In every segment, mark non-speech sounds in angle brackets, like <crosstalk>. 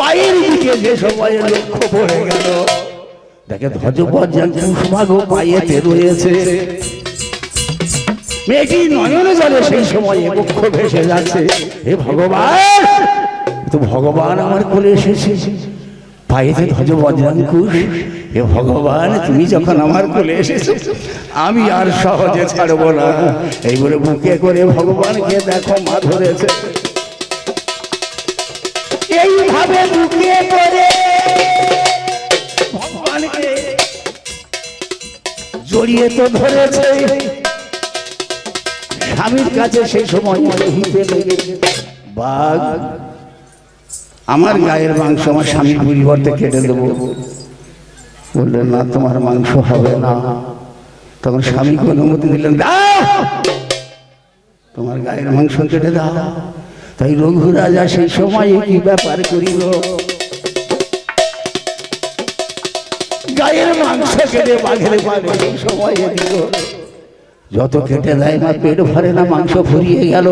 পায়ের দিকে যে সময় লক্ষ্য পড়ে গেল, দেখে ধ্বজপর্যান কুসুমাগো পায়েতে রয়েছে। মেয়েটি নয়নে জলে সেই সময় বক্ষ ভেসে যাচ্ছে। হে ভগবান তো ভগবান আমার কোলে এসেছে। পায়েতে ধ্বজ বজ্রাঙ্কুশ হে ভগবান, তুমি যখন আমার কোলে এসেছ, আমি আর সহজে ছাড়বো না। এই বলে বুকে করে ভগবানকে দেখো, মা ধরেছে। জড়িয়ে তো ধরেছে। স্বামীর কাছে সেই সময় বাঘ, আমার গায়ের মাংস আমার স্বামীর পরিবর্তে কেটে দেবো। বললেন না, তোমার মাংস হবে না। তখন স্বামীকে অনুমতি দিলেন, দাও, তোমার গায়ের মাংস কেটে দাও। তাই রঘু রাজা সেই সময় কি ব্যাপার করিল? গায়ের মাংস কেটে বাঘের সময় দিল। যত কেটে দেয় না, পেট ভরে না, মাংস ফুরিয়ে গেল।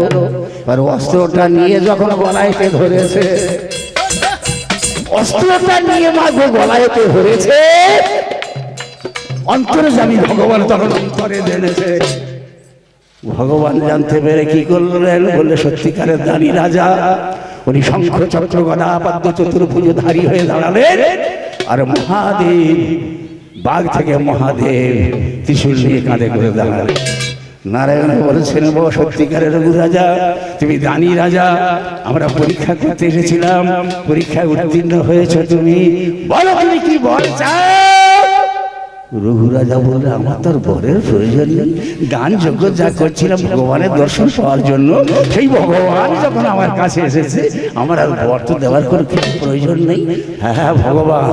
আর অস্ত্রটা নিয়ে যখন গলাইতে ধরেছে, অস্ত্রটা নিয়ে মাগো গলাইতে ধরেছে অন্তরে জানি ভগবান তখন অন্তরে জেনেছে। ভগবান জানতে পেরে কি করলেন বললে, সত্যিকারের দানি রাজা, উনি শঙ্খ, চক্র, গদা, পাদ্য চতুর্ভুজধারী হয়ে দাঁড়ালেন। আর মহাদেব, বাঘ থেকে মহাদেব ত্রিশূল নিয়ে কাঁধে করে দাঁড়ালেন। নারায়ণ বলেছেন, ও সত্যিকারের রঘু রাজা, তুমি দানি রাজা, আমরা পরীক্ষা করতে এসেছিলাম। পরীক্ষায় উত্তীর্ণ হয়েছে তুমি। বলো তুমি কি বল চাও রঘু রাজা বললে, আমার তোর বরের প্রয়োজন নেই। গান যোগ্য যা করছিলাম, ভগবানের দর্শন পাওয়ার জন্য, সেই ভগবান যখন আমার কাছে এসেছে, আমার আর বর তো দেওয়ার কোনো কিছু প্রয়োজন নেই। হ্যাঁ হ্যাঁ ভগবান,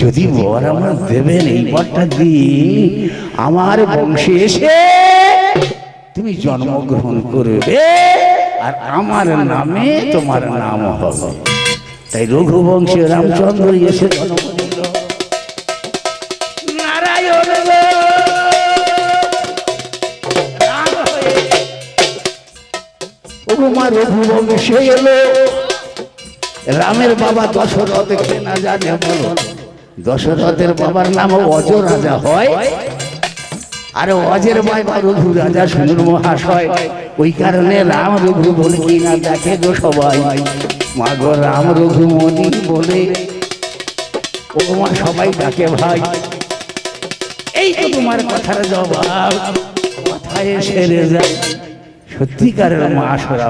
যদি বর আমার দেবেন এই বরটা দিন, আমার বংশে এসে তুমি জন্মগ্রহণ করবে আর আমার নামে তোমার নাম হবে। তাই রঘুবংশে রামচন্দ্র এসে জন্ম ওগো মা রঘুবংশে এলো। রামের বাবা দশরথকে না জানে বলো? দশরথের বাবার নাম অজ রাজা হয়। আর অজের বাবা রঘু রাজা সুন্দর মহাশয় ওই কারণে রাম রঘু বলে কি না দেখে গো সবাই। মা গো, রাম রঘু মনি বলে, ও মা সবাই ডাকে ভাই। এই তো তোমার কথার জবাব। কথায় সেরে যায়। সত্যিকারের মা সরা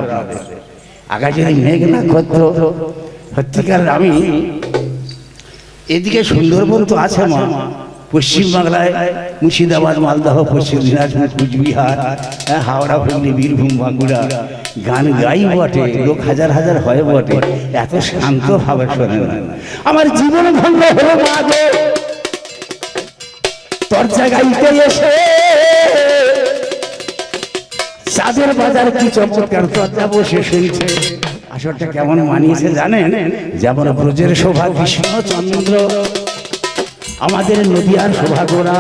আগা যদি মেঘ না করতো সত্যিকারের আমি। এদিকে সুন্দরবন তো আছে মা। পশ্চিমবাংলায় মুর্শিদাবাদ মালদহ পশ্চিম দিনাজপুর কুচবিহার হ্যাঁ, হাওড়া হুগলি বীরভূম বাঁকুড়া। গান গাই বটে লোক হাজার হাজার হয় বটে। এত শান্ত ভাবে শোনে না। আমার জীবন ভঙ্গ হলো মা গো। দরজা গাইতে এসে চাঁদের বাজার কি চমৎকার দরজা বসে শুনছে আসরটা কেমন মানিয়েছে জানেন? যেমন ব্রজের শোভা কৃষ্ণ চন্দ্র, আমাদের নদিয়ার শোভা গোড়া।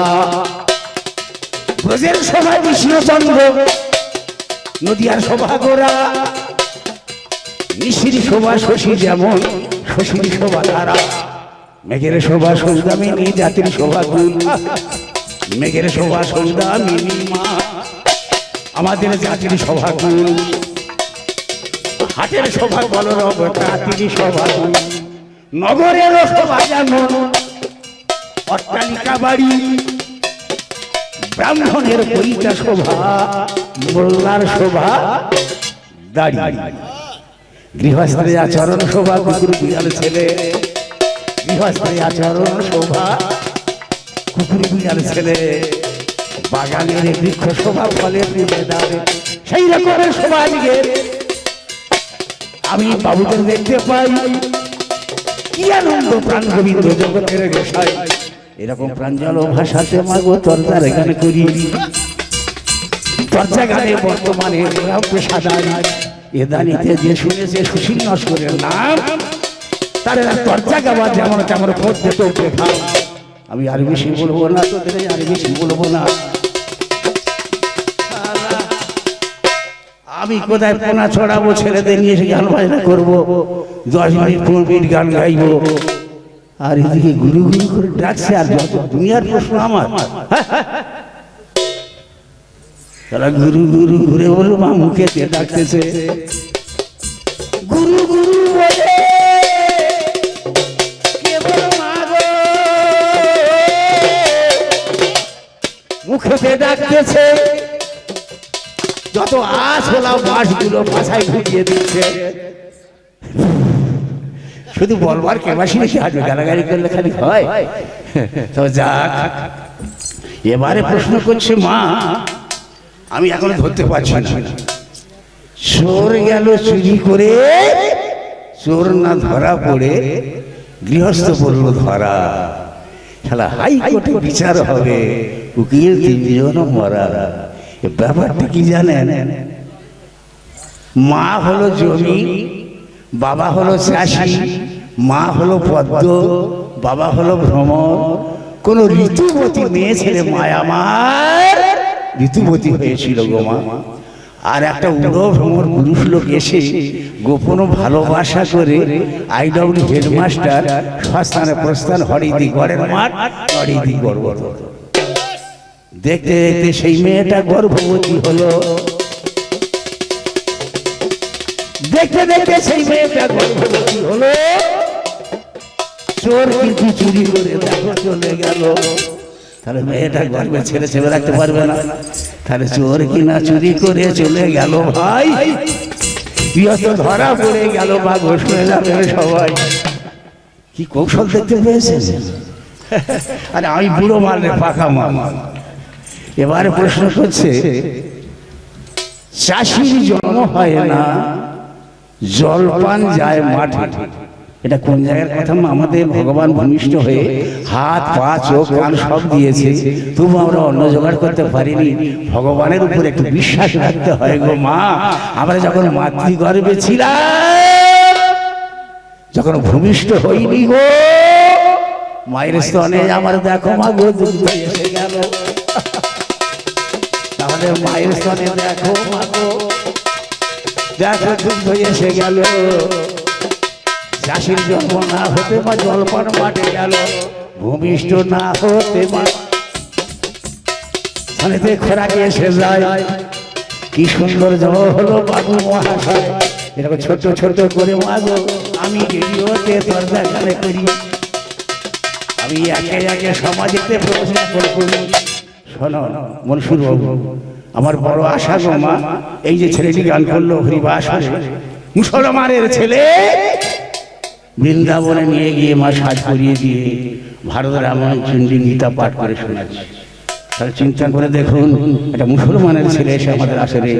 ব্রজের শোভা কৃষ্ণচন্দ্র নদিয়ার শোভা গোড়া। নিশির শোভা শশী যেমন, শশীর শোভা তারা। মেঘের শোভা সৌদামিনী জাতির শোভা গুণ। মেঘের শোভা সৌদামিনী মা। আমাদের জাতির গুণ হাটের শোভা বলরব জাতির গুণ নগরের শোভা যেমন অট্টালিকা বাড়ি, ব্রাহ্মণের বইটা শোভা মোল্লার শোভা দাড়ি। গৃহস্থের আচরণ শোভা কুকুর বিড়াল ছেলে। গৃহস্থের আচরণ শোভা কুকুর বিড়াল ছেলে। বাগানের বৃক্ষ শোভা ফলের নিবেদানে সেই রকমের শোভা আজকে আমি বাবুদের দেখতে পাই। কি আনন্দ প্রাণ গোবিন্দ জগতের গোসাই। এরকম প্রাঞ্জল ভাষাতে মাগো চর্চার এখানে করি। চর্চা গানে বর্তমানে প্রসাদান এ দানিতে যে শুনেছে সুশীল নস্করের নাম, তার চর্চা গাওয়া যেমন তেমন পড়তে তো দেখা আমি আর বেশি বলব না, তোদের আর বেশি বলব না। আমি কোথায় পোনা ছড়াবো ছেলেদের নিয়ে এসে গান বাজনা করব? দশ মিনিট, পনেরো মিনিট গান গাইবো। আর এদিকে গুরু গুরু করে ডাকছে আর দুনিয়ার প্রশ্ন আমার। তারা গুরু গুরু ঘুরে বলো মা, মুখে ডাকতেছে। যত আশ হলাম বাঁশগুলো ভাষায় ঢুকিয়ে দিচ্ছে। শুধু বলবার কেবাসি নাকি আসবে গালাগালি করলে খালি হয়? তো যাক, এবারে প্রশ্ন করছে মা, আমি এখনও ধরতে পারছি না। চোর গেল চুরি করে, চোর না ধরা পড়ে, গৃহস্থ পড়ল ধরা। শালা হাইকোর্টে বিচার হবে, উকিল তিনজন মরা। ব্যাপারটা কি জানেন? মা হলো জমি, বাবা হলো চাষি, মা হলো পদ্ম, বাবা হলো ভ্রমণ। কোন ঋতুবতী মেয়ে ছেলে মায়া আমার ঋতুবতী হয়েছিল গো মা। আর একটা উড়ো ভ্রমণ পুরুষ লোক এসে গোপন ভালোবাসা করে আইডব্লিউ হেডমাস্টার সস্থানে প্রস্থান হরিদি গড়ের মাঠ হরিদি গর্ব দেখতে দেখতে সেই মেয়েটা গর্ভবতী হলো। দেখতে দেখতে সেই মেয়েটা গর্ভবতী হলো। চোর কিন্তু চুরি করে দেখো চলে গেল। তাহলে মেয়েটা গর্বে রাখতে পারবে না। তাহলে চোর কিনা চুরি করে চলে গেল ভাই। ধরা পড়ে গেল বা যাবে সবাই। কি কৌশল দেখতে পেয়েছে আরে আমি বুড়ো মারলে পাকা মাল এবারে প্রশ্ন করছে চাষির জন্ম হয় না, জলপান যায় মাঠে। এটা কোন জায়গার কথা আমাদের ভগবান ভূমিষ্ঠ হয়ে হাত, পা, চোখ, কান সব দিয়েছে, তবু আমরা অন্ন জোগাড় করতে পারিনি। ভগবানের উপর একটু বিশ্বাস রাখতে হয় গো মা। আমরা যখন মাতৃগর্ভে ছিলাম, যখন ভূমিষ্ঠ হইনি গো, মায়ের স্তনে আমার দেখো মা গো দুধ এসে গেল। তাহলে মায়ের স্তনে দেখো মা গো দেখো দুধ এসে গেল। চাষির জন্ম না হতে মা জলপান মাঠে গেল। ভূমিষ্ঠ না হতে মা থানেতে খোরাকে এসে যায়। কি সুন্দর জল হলো বাবু মহাশয়। এরকম ছোট ছোট করে মাগো। আমি রেডিওতে তোর দেখালে করি। আমি একে একে সমাজেতে প্রশ্ন করি। শোনো মনসুর বাবু আমার বড় আশা গো মা, এই যে ছেলেটি গান করল হরিবাস মুসলমানের ছেলে বৃন্দাবনে নিয়ে গিয়ে মা সাজ করিয়ে দিয়ে ভারত রামায়ণ চণ্ডী গীতা পাঠ করে শোনাচ্ছে। তাহলে চিন্তা করে দেখুন, একটা মুসলমানের ছেলে এসে আমাদের আসলে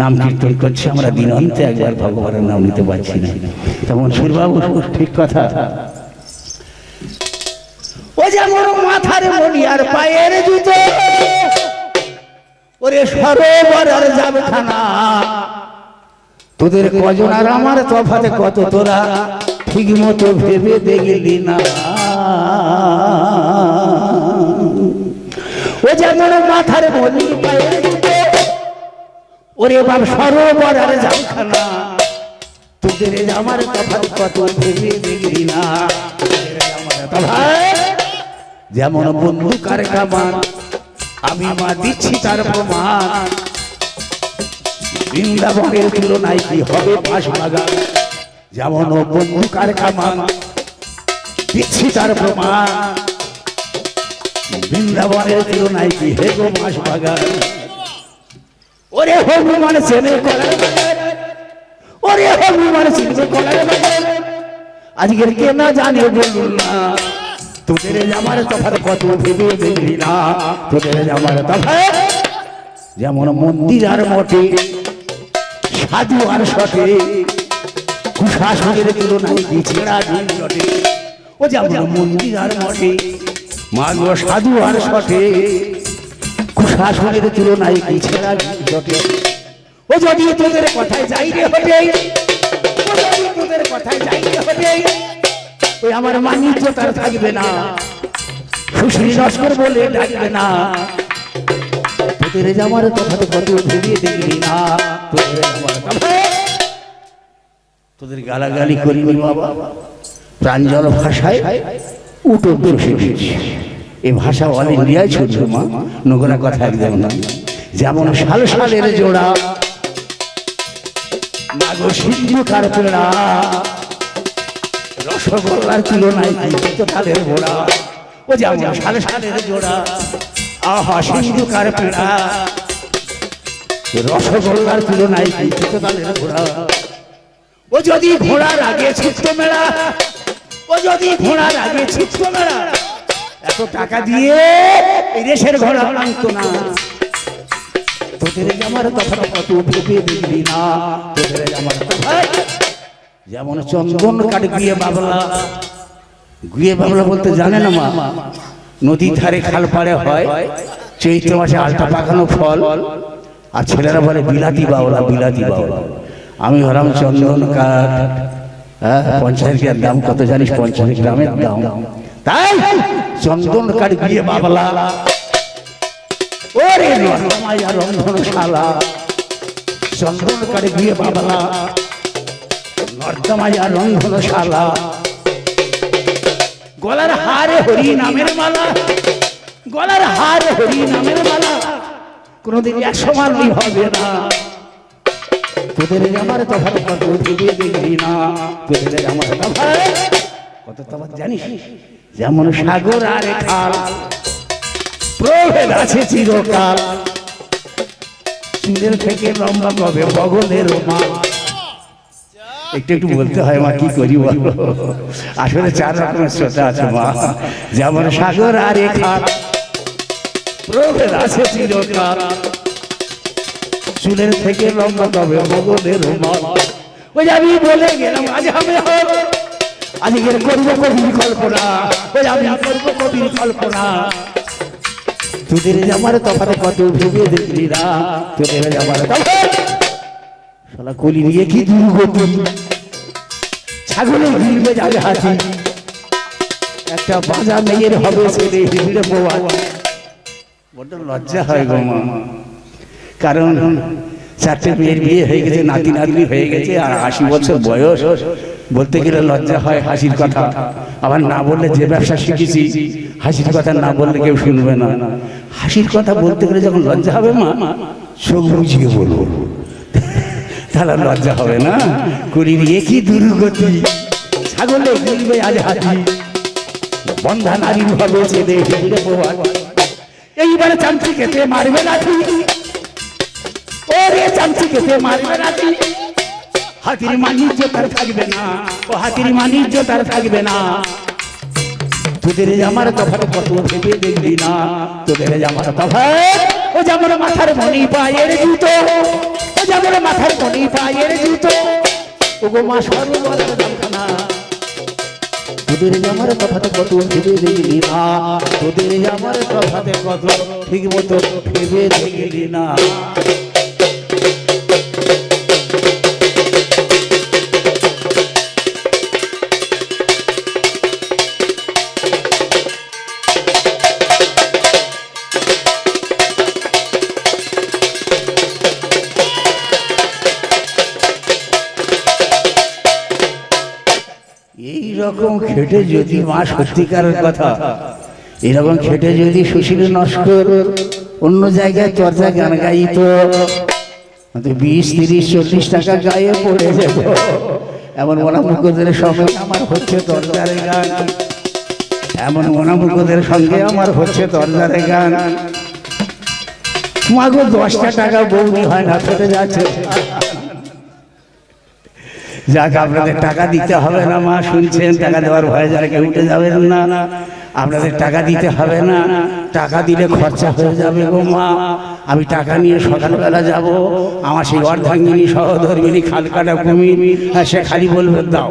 নাম কীর্তন করছে, আমরা দিনান্তে একবার ভগবানের নাম নিতে পারছি না। তেমন সুরবাবু ঠিক কথা। ও যেমন মাথার মনি আর পায়ের জুতো, ওরে সরোবর আর যাবে খানা তোদের কজন আর আমার তফাতে কত তোরা, ঠিক মতো ভেবে দেখলি না। ও যেমন মাথার মনি ওরে বাপ সরোবর আর যাবে তোদের আমার তফাত কত ভেবে দেখলি না। আমার তফাৎ যেমন বন্ধু কার কামান, আমি মা দিচ্ছি তার প্রমাণ। বৃন্দাবনের তুলনায় কি হবে পাশ বাগান যেমন বন্ধু কার কামান, দিচ্ছি তার প্রমাণ। বৃন্দাবনের তুলনায় কি হে গো বাগান ওরে হনুমান বাগান। ওরে হনুমান বাগান। আজকের কে না জানে বলুন না। তোদের আমার তফাৎ কত ভেবে দেখলি না? তোদের আমার তফাৎ যেমন মন্দির আর মঠে, সাধু আর সটে কুশাসনের তুলনায় কি ছেঁড়া ঝিল চটে ও যেমন মন্দির আর মঠে, মাগ সাধু আর সটে কুশাসনের তুলনায় কি ছেঁড়া ঝিল চটে ও যদি তোদের কথায় যাই রে ও যদি তোদের কথায় যাই রে ওই আমার মানিজ্য তার থাকবে না। সুশ্রী নস্কর বলে ডাকবে না। তোদের তোদের জামার তফাত কত ভেবে দেখলি না। তোদের তফাৎ। তোদের গালাগালি করিনি বাবা। প্রাঞ্জল ভাষায় উটো দিয়েছি এই ভাষা অল ইন্ডিয়ায় ছোট মা। নোংরা কথা একদম না। যেমন সাল সালের জোড়া। মাগো সিন্ধু কার পেড়া রসগোল্লার তুলনায় তো তালের ঘোড়া ও যেমন সাল সালের জোড়া, আহা সিন্ধু কার পেড়া। রসগোল্লার তুলনায় তো তালের ঘোড়া ও যদি ঘোড়ার আগে ছিট্ট মেলা ও যদি ঘোড়ার আগে ছিট্ট মেলা এত টাকা দিয়ে দেশের ঘোড়া আনতো না। তোদের জামার কথা কত ভেবে দেখলি না? তোদের জামার কথা যেমন চন্দন কাঠ গিয়ে বাবলা। গুয়ে বাবলা বলতে জানে না মা। নদীর ধারে খাল পাড়ে হয়। চৈত্র মাসে আলটা পাকানো ফল। আর ছেলেরা বলে বিলাতি বাউলা বিলাতি বাউলা আমি হলাম চন্দন কাঠ। হ্যাঁ পঞ্চাশ গ্রামের দাম কত জানিস? পঞ্চাশ গ্রামের দাম। তাই চন্দন কাঠ গিয়ে বাবলা। ওরে রন্ধনশালা। চন্দন কাঠ গিয়ে বাবলা। নর্দমায়া রন্ধনশালা গলার হারে হরি নামের মালা, গলার হারে হরি নামের মালা। কোনদিন একশো মানুষ হবে না। তোদের আমার তফাৎ কত দেখলি না। তোদের আমার তফাৎ কত তফাৎ জানিস? যেমন সাগর আর খাল, প্রভেদ আছে চিরকাল। চুলের থেকে লম্বা কবে বগলের মা একটু একটু বলতে হয়, মা, কি করি বলো? আসলে চার রকমের শ্রোতা আছে, মা। যেমন সাগর আর প্রভেদ আছে চিরকাল। চুলের থেকে লম্বা তবে বগলের ওই যে আমি বলে গেলাম, আজ হব আজকের করব কবির কল্পনা। ওই আমি করব কবির কল্পনা। তোদের আমার তফাতে, কত ভেবে দেখলি না তোদের আমার তফাত। শালা কলি নিয়ে কি দুর্গতি? ছাগলে গিলবে যাবে হাতি। একটা বাজা মেয়ের হবে ছেলে হিড়ে পোয়া বড্ড লজ্জা হয় গো মা। কারণ চারটে মেয়ের বিয়ে হয়ে গেছে নাতি নাতনি হয়ে গেছে আর আশি বছর বয়স। বলতে গেলে লজ্জা হয় হাসির কথা। আবার না বললে যে ব্যবসা শিখেছি হাসির কথা না বললে কেউ শুনবে না। হাসির কথা বলতে গেলে যখন লজ্জা হবে মা চোখ বুঝিয়ে বলব। তাহলে লজ্জা হবে না? করির একই দুর্গতি ছাগলে গিলবে আজ হাতি। বন্ধা নারীর ভাবে ছেলে এইবারে চামচি খেতে মারবে লাঠি ওরে চামচি খেতে মারবে লাঠি হাতির মানিজ্য তার থাকবে না। ও হাতির মানিজ্য তার থাকবে না। তোদের আমার তফাৎ কত ভেবে দেখলি না। তোদের আমার তফাৎ, ও যেমন মাথার মনি পায়ের জুতো। যেমন মাথার মনি পায়ের জুতো, ওগো মা সর্বদার দামখানা। তোদের আমার কথাতে কত ভেবে দেখলি না, তোদের আমার কথাতে কত ঠিক মতো ভেবে দেখলি না। খেটে যদি মা সত্যিকারের কথা, এরকম খেটে যদি সুশীল নস্কর অন্য জায়গায় চর্চা গান গাইতো বিশ, তিরিশ, চল্লিশ টাকা গায়ে পড়ে যেত। এমন মনামুখদের সঙ্গে আমার হচ্ছে তরজারে গান। এমন মনামুখদের সঙ্গে আমার হচ্ছে তরজারে গান। মাগো দশটা টাকা বৌনি হয় না, ফেটে যাচ্ছে। যাক, আপনাদের টাকা দিতে হবে না, মা, শুনছেন? টাকা দেওয়ার ভয়ে যারা কেউ উঠে যাবেন না। না আপনাদের টাকা দিতে হবে না। টাকা দিলে খরচা হয়ে যাবে গো, মা। আমি টাকা নিয়ে সকালবেলা যাব। আমার সেই অর্ধাঙ্গিনী সহধর্মিনী খালকাটা হ্যাঁ সে খালি বলবে, দাও।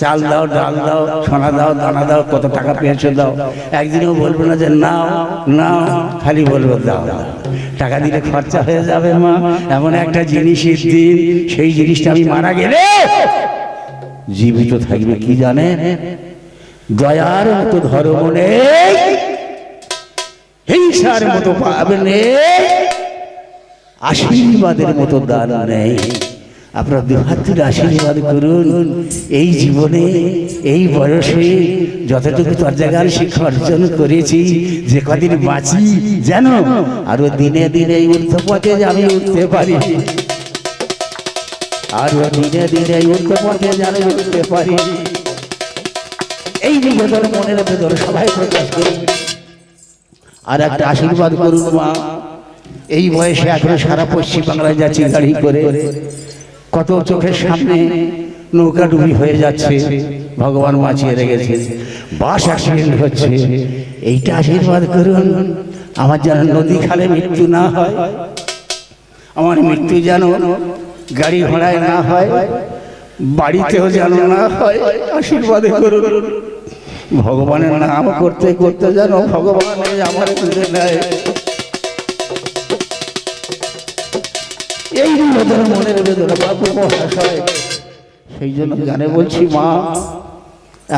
চাল দাও, ডাল দাও, সোনা দাও, দানা দাও, কত টাকা পেয়েছ দাও। একদিনও বলব না যে নাও নাও, খালি বলব দাও। টাকা দিলে খরচা হয়ে যাবে মা। এমন একটা জিনিসের দিন, সেই জিনিসটা আমি মারা গেলে জীবিত থাকবে কি জানেন দয়ার মতো ধর্ম নেই, হিংসার মতো পাবে নেই, আশীর্বাদের মতো দান নেই। আপনার দুহাত আশীর্বাদ করুন। এই জীবনে, এই বয়সে যতটুকু তোর জায়গার শিক্ষা অর্জন করেছি, যে কদিন বাঁচি, যেন আরও দিনে দিনে যে আমি উঠতে পারি। আরও দিনে দিনে এই ঊর্ধ্বপথে যেন উঠতে পারি। এই নিবেদন মনের ভেতর সবাই প্রকাশ করুন। আর একটা আশীর্বাদ করুন মা। এই বয়সে এখনও সারা পশ্চিম বাংলায় যাচ্ছি গাড়ি করে কত চোখের সামনে নৌকা ডুবি হয়ে যাচ্ছে, ভগবান বাঁচিয়ে রেখেছে, বাস অ্যাক্সিডেন্ট হচ্ছে। এইটা আশীর্বাদ করুন, আমার যেন নদী খালে মৃত্যু না হয়, আমার মৃত্যু যেন গাড়ি ঘোড়ায় না হয়, বাড়িতেও যেন না হয়, আশীর্বাদ করুন। ভগবানের নাম করতে করতে যেন ভগবান এই আমার তুলে নেয় এই মনের বেদনা বাবু সেই জন্য জানে বলছি, মা,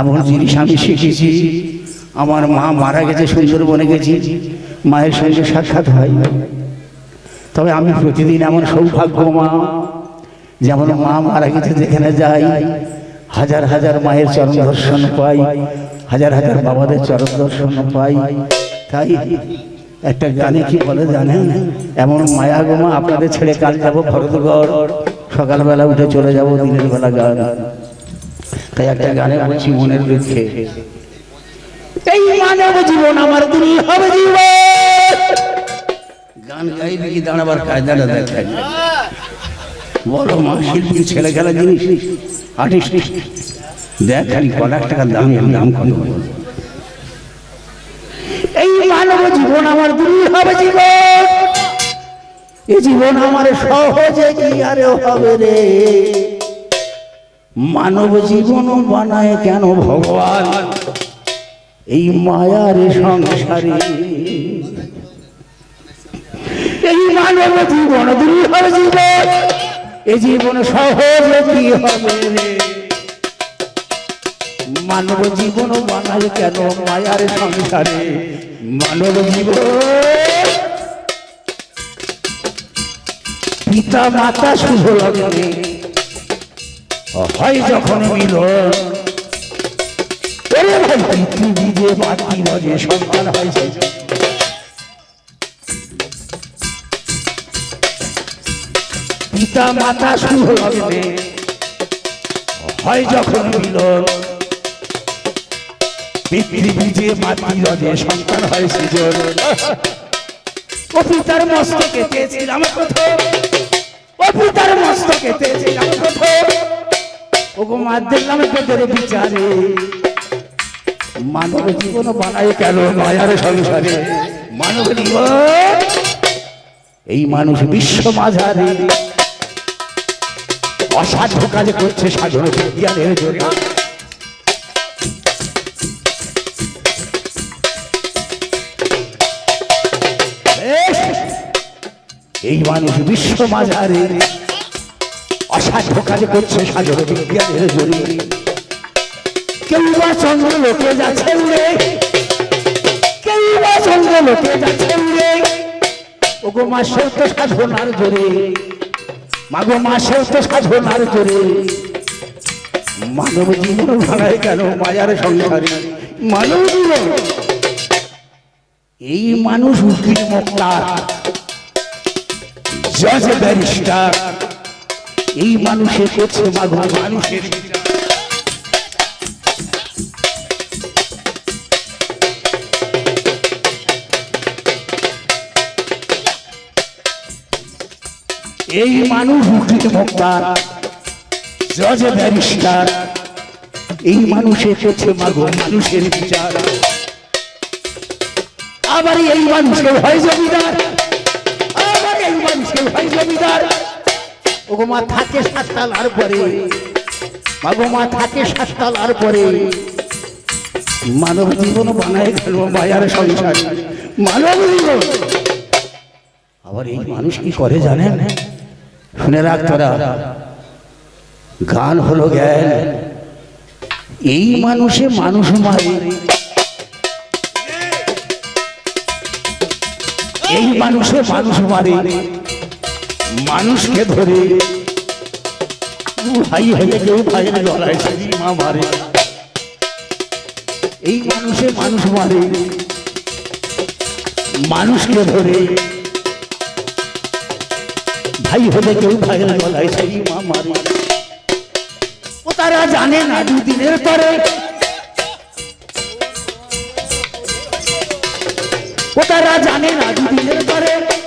এমন জিনিস আমি শিখেছি। আমার মা মারা গেছে, সুন্দরবনে গেছি। মায়ের সঙ্গে সাক্ষাৎ হয়। তবে আমি প্রতিদিন এমন সৌভাগ্য, মা, যেমন মা মারা গেছে যেখানে যাই, হাজার হাজার মায়ের চরণ দর্শন পাই, হাজার হাজার বাবাদের চরণ দর্শন পাই। তাই একটা গানে কি বলে জানেন? এমন মায়া গোমা আপনাদের ছেড়ে কাল যাব ভরতগড়। সকালবেলা উঠে চলে যাব দিনের বেলা গান। তাই একটা গানে বলছি মনের দুঃখে। এই মানব জীবন আমার হবে জীবন। গান গাইবে কি দাঁড়াবার কায়দাটা বলো মা শিল্পী ছেলে খেলা জিনিস? আর্টিস্ট দেখ খালি ক লাখ টাকার দাম দাম কত আমার দূর হবে জীবন। এই জীবন আমার সহজে কি আরে হবে রে? মানব জীবন বানায় কেন ভগবান? এই মায়ার সংসারে। এই মানব জীবন দূর হবে জীবন। এই জীবন সহজে কি হবে রে? মানব জীবন বানায় কেন মায়ার সংসারে? মানব জীবন। পিতা, মাতা শুভ লগ্নে হয় যখন ওরে ভাই, পৃথিবী যে বাতি বাজে সন্তান হয়েছে পিতা, মাতা শুভ লগ্নে হয় যখন মিলন। পৃথিবী যে সন্তান হয় সৃজন। ও পিতার মস্তকে চেয়েছিলাম প্রথম। ও পিতার মস্তকে চেয়েছিলাম প্রথম। ও গো মা দেখলাম তোদের বিচারে। মানব জীবন বানায় কেন মায়ার সংসারে? মানব জীবন, এই মানুষ বিশ্ব মাঝারে। অসাধ্য কাজ করছে সাধন জোরে এই মানুষ বিশ্ব মাঝারে। অসাধ্য কাজ করছে সাধন বিজ্ঞানের জোরে। কেউ বা চন্দ্র লোকে যাচ্ছে উড়ে। কেউ বা চন্দ্র লোকে যাচ্ছে উড়ে। ওগো মা সেও তো সাধনার জোরে। মাগো মা সেও তো সাধনার জোরে। মানব জীবন ভাড়ায় কেন মায়ার সংসারে? মানব জীবন। এই মানুষ উকিল মোক্তার। জজ ব্যারিস্টার। এই মানুষের করছে মাগো মানুষের। এই মানুষ উকিল মোক্তার জজ ব্যারিস্টার। এই মানুষের করছে মাগো মানুষের বিচার। আবার এই মানুষের হয় জমিদার। পরে থাকে পরে মানব জীবন বানায় গেল মায়ার সংসার মানব জীবন আবার এই মানুষ কি করে জানেন শুনে রাখ তোরা গান হলো জ্ঞান এই মানুষে মানুষ মারে এই মানুষে মানুষ মারে। মানুষকে ধরে। ভাই হলে কেউ ভাইয়ের গলায় মা মারে এই মানুষে মানুষ মারে। মানুষকে ধরে। ভাই হলে কেউ ভাইয়ের গলায় ছুরি মা মারে ও তারা জানে না দুদিনের পরে ও তারা জানে না দুদিনের পরে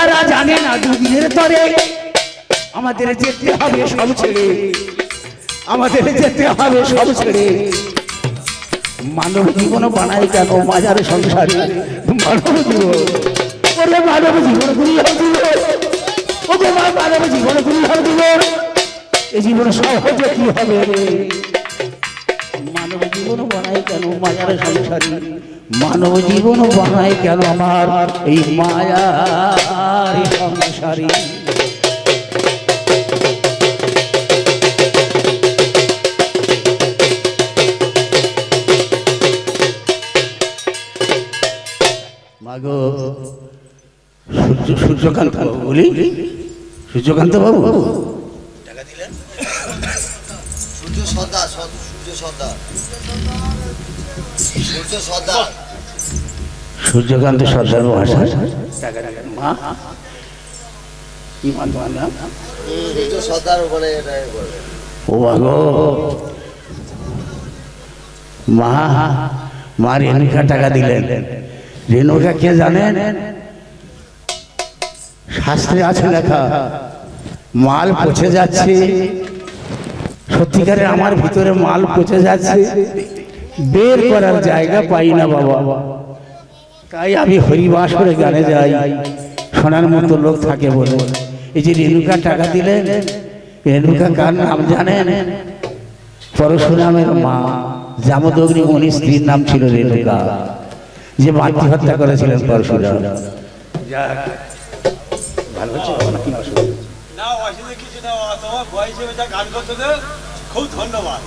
তারা জানে না দুদিনের পরে আমাদের যেতে হবে সব ছেড়ে। আমাদের যেতে হবে সব ছেড়ে। মানব জীবন বানাই কেন মাজার সংসারে? মানব জীবন। ওরে মানব জীবন গুলি দিব ও মা মানব জীবন গুলি দিব এই জীবন সহজে কি হবে মানব জীবন বানাই কেন মায়ার সংসারী? মানব জীবন বানাই কেন আমার? এই মায়ার সংসারী। সূর্যকান্ত বাবু, বলি। সূর্যকান্ত বাবু। সর্দার সদ- সূর্য সর্দার সূর্য সর্দার। সূর্যকান্ত সর্দার ভাষা মা কি মা তোমার নাম সূর্য সর্দার ওখানে এটা এ করে। ও বাগো মা মা রেণুকা টাকা দিলেন। রেণুকা কে জানেন? শাস্ত্রে আছে লেখা, মাল পচে যাচ্ছে। সত্যিকারে আমার ভিতরে মাল পচে যাচ্ছে। বের করার জায়গা পাই না বাবা। তাই আমি হরিবাসরে গানে যাই। শোনার মতো লোক থাকে বলে। এই যে রেণুকা টাকা দিলেন, রেণুকা কার নাম জানেন? পরশুরামের মা, জামদগ্নি মনি স্ত্রীর নাম ছিল রেণুকা। যে মাতৃ হত্যা করেছিলেন পরশুরাম। খুব ধন্যবাদ।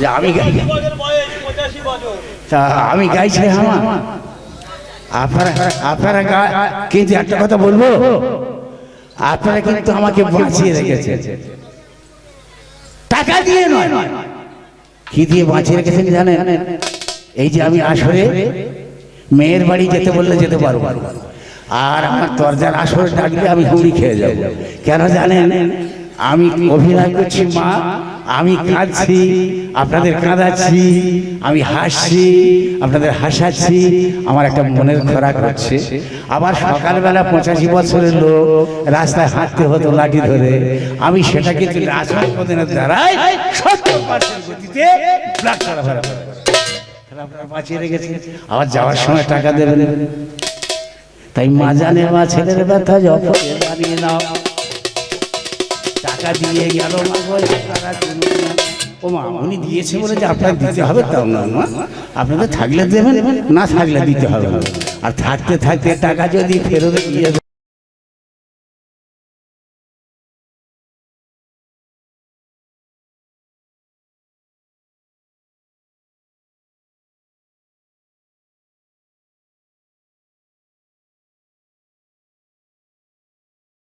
যে আমি গাই তা আমি গাইছি আমার আপনারা আপনারা কিন্তু একটা কথা বলব? আপনারা কিন্তু আমাকে বাঁচিয়ে রেখেছে টাকা দিয়ে নয়। কি দিয়ে বাঁচিয়ে রেখেছেন জানেন? এই যে আমি আসরে মেয়ের বাড়ি যেতে বললে যেতে পারব। আর আমার দরজার আসরে ডাকলে আমি হুড়ি খেয়ে যাব। কেন জানেন? আমি অভিনয় করছি মা আমি কাঁদছি আপনাদের কাঁদাচ্ছি আমি হাসছি আপনাদের হাসাচ্ছি আমার একটা মনের খোরাক হচ্ছে। আবার সকালবেলা পঁচাশি বছরের লোক রাস্তায় হাঁটতে হতো লাঠি ধরে। আমি সেটা কিন্তু রাজপ্রদিনের দ্বারাই সত্তর পার্সেন্ট গতিতে ব্লাড সারাভার আপনারা বাঁচিয়ে রেখেছে আবার যাওয়ার সময় টাকা দেবেন। তাই মা জানে মা ছেলের ব্যথা যখন বানিয়ে নাও। টাকা দিয়ে গেল। ও মা উনি দিয়েছে বলে যে আপনার দিতে হবে তাও না আপনাদের থাকলে দেবেন না থাকলে দিতে হবে না। <laughs> আর থাকতে থাকতে টাকা যদি ফেরত দিয়ে